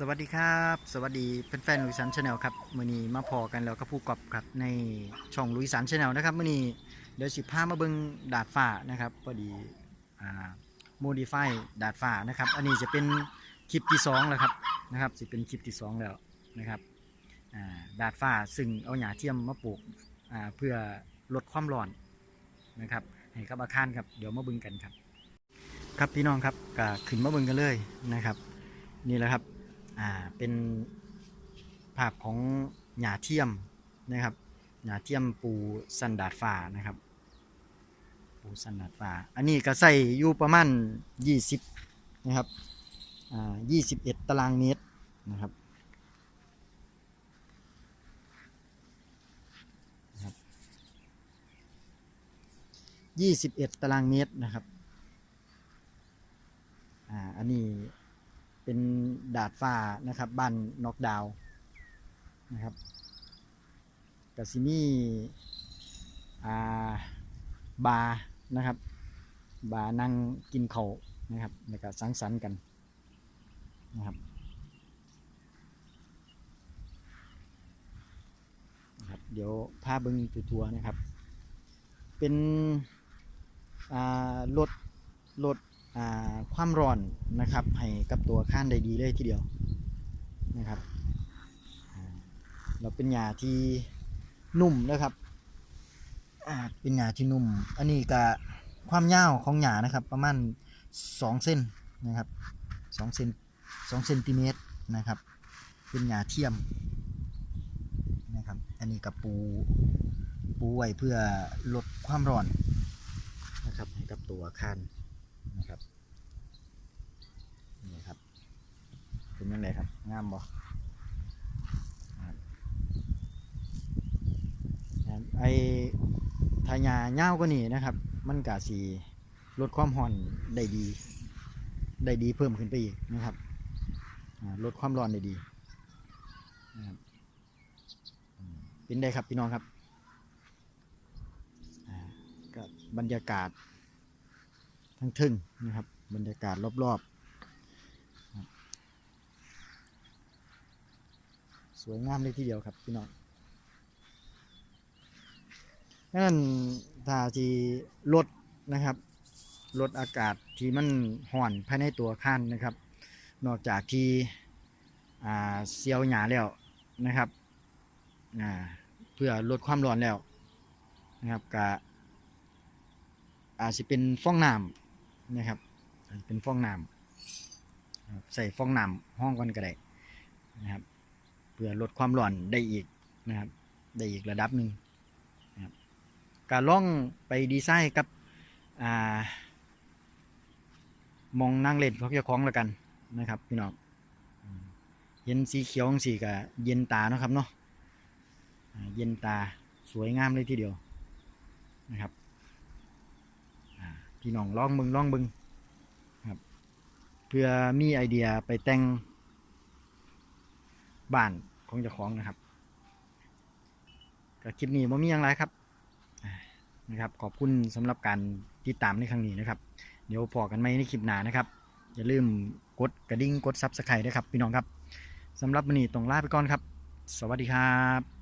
สวัสดีครับ สวัสดีแฟนๆลุยสันชาแนลครับมื่อนี้มาพอกันแล้วก็ผู้กอบครับในช่องลุยสันชาแนลนะครับมื่อนี้เดี๋ยวสิพามาเบิ่งดาดฟ้านะครับพอดีอ่าโมดิฟายดาดฟ้านะครับ อันนี้จะเป็นคลิปที่สองแล้วครับนะครับจะเป็นคลิปที่สองแล้วนะครับอ่าดาดฟ้าซึ่งเอาหญ้าเทียมมาปลูกอ่าเพื่อลดความร้อนนะครับให้กับอาคารครับเดี๋ยวมาเบิ่งกันครับ ครับพี่น้องครับก็ขึ้นมาเบิ่งกันเลยนะครับ นี่แหละครับ อ่าเป็นภาพของหญ้าเทียมนะครับหญ้าเทียมปูสันดาดฟ้านะครับ ปูสันดาดฟ้าอันนี้ก็ใส่อยู่ประมาณ 20 นะครับอ่า21 ตารางเมตรนะครับนะครับ21 ตารางเมตรนะครับ อ่า อันนี้ เป็นดาดฟ้านะครับ บ้านนอกดาวนะครับกสิมีอ่าบาร์นะครับ บาร์นั่งกินเขาวนะครับแล้วก็สังสรรค์กันนะครับนะครับ เดี๋ยวพาเบิ้งทัวร์นะครับ เป็นอารถรถ ความร้อนนะครับ ให้กับตัวอาคารได้ดีเลยทีเดียวนะครับเราเป็นหญ้าที่นุ่มนะครับเป็นหญ้าที่นุ่ม อันนี้ก็ความยาวของหญ้านะครับ ประมาณ2เส้นนะครับ2เซน2เซนติเมตรนะครับ เป็นหญ้าเทียมนะครับ อันนี้กับปูปูไว้เพื่อลดความร้อนนะครับให้กับตัวอาคาร นะครับนี่ครับเป็นยังไงครับงามบ่ครับครับไอทายาเง่าก็นี่นะครับ มันกาสีลดความห่อนได้ดี ได้ดีเพิ่มขึ้นไปอีกนะครับลดความร้อนได้ดีนะครับเป็นได้ครับพี่น้องครับก็บรรยากาศ ทั้งทึ่งนะครับ บรรยากาศรอบๆ สวยงามเลยทีเดียวครับพี่น้องนั่นถ้าที่ลดนะครับลดอากาศที่มันห่อนภายในตัวอาคารนะครับ นอกจากที่เซียวหยาแล้วนะครับเพื่อลดความร้อนแล้วนะครับกะอาจจะเป็นฟองน้ำ นะครับเป็นฟองน้ำใส่ฟองน้ำห้องก่อนก็ได้นะครับเพื่อลดความร้อนได้อีกนะครับ ได้อีกระดับหนึ่งนะครับการล่องไปดีไซน์กับอมองนั่งเล่นเของเจ้องแล้วกันนะครับพี่น้องเห็นสีเขียวสีก็เย็นตาเนาะครับเนาะเย็นตาสวยงามเลยทีเดียวนะครับ พี่น้องลองมึงลองมึงครับ เพื่อมีไอเดียไปแต่งบ้านของเจ้าของนะครับก็คลิปนี้ผมมีอย่างไรครับนะครับ ขอบคุณสำหรับการติดตามในครั้งนี้นะครับ เดี๋ยวพอกันไหมในคลิปหน้านะครับ อย่าลืมกดกระดิ่งกดซับสไครต์ด้วยครับ พี่น้องครับสำหรับวันนี้ต้องลาไปก่อนครับ สวัสดีครับ